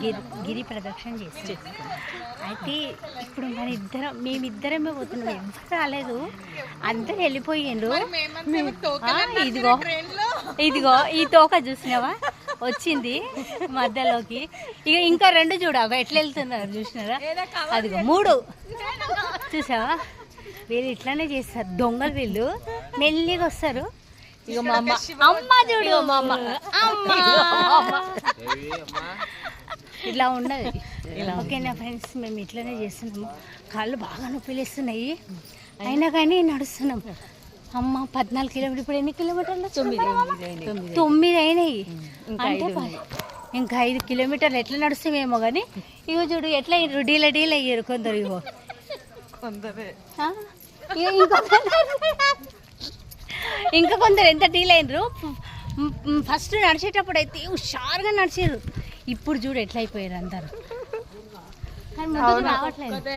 గిరి గిరి ప్రదక్షిణ చేస్తాం అయితే ఇప్పుడు మన ఇద్దరం మేమిద్దరమే పోతున్నాం. ఎవరు రాలేదు? అందరు వెళ్ళిపోయిండ్రు. ఇదిగో. ఇదిగో ఈ తోక చూసినావా? వచ్చింది మధ్యలోకి. ఇక ఇంకా రెండు చూడు అవి ఎట్లా వెళ్తున్నారు చూసినారా? అదిగో మూడు. చూసావా? వీళ్ళు ఇట్లానే చేస్తారు. దొంగలు వీళ్ళు. మెల్లిగా వస్తారు. ఇక మా అమ్మ అమ్మ చూడు. మా అమ్మ. అమ్మ? ఇట్లా ఉండదు. ఓకేనా ఫ్రెండ్స్ మేము ఇట్లనే చేస్తున్నాము. కాళ్ళు బాగా నొప్పిలేస్తున్నాయి అయినా కానీ నడుస్తున్నాం. అమ్మ పద్నాలుగు కిలోమీటర్ ఇప్పుడు ఎన్ని కిలోమీటర్లు? తొమ్మిది తొమ్మిది అయినాయి. అంటే ఇంకా ఐదు కిలోమీటర్లు ఎట్లా నడుస్తామేమో కానీ ఇగో చూడు ఎట్లా అయ్యారు డీల డీల్ అయ్యారు కొందరు ఇగో. ఆ? ఇంకా కొందరు ఎంత డీల్ అయినరు? ఫస్ట్ నడిచేటప్పుడు అయితే హుషారుగా నడిచారు. ఇప్పుడు చూడు ఎట్లా అయిపోయారు అందరు కానీ రావట్లేదు.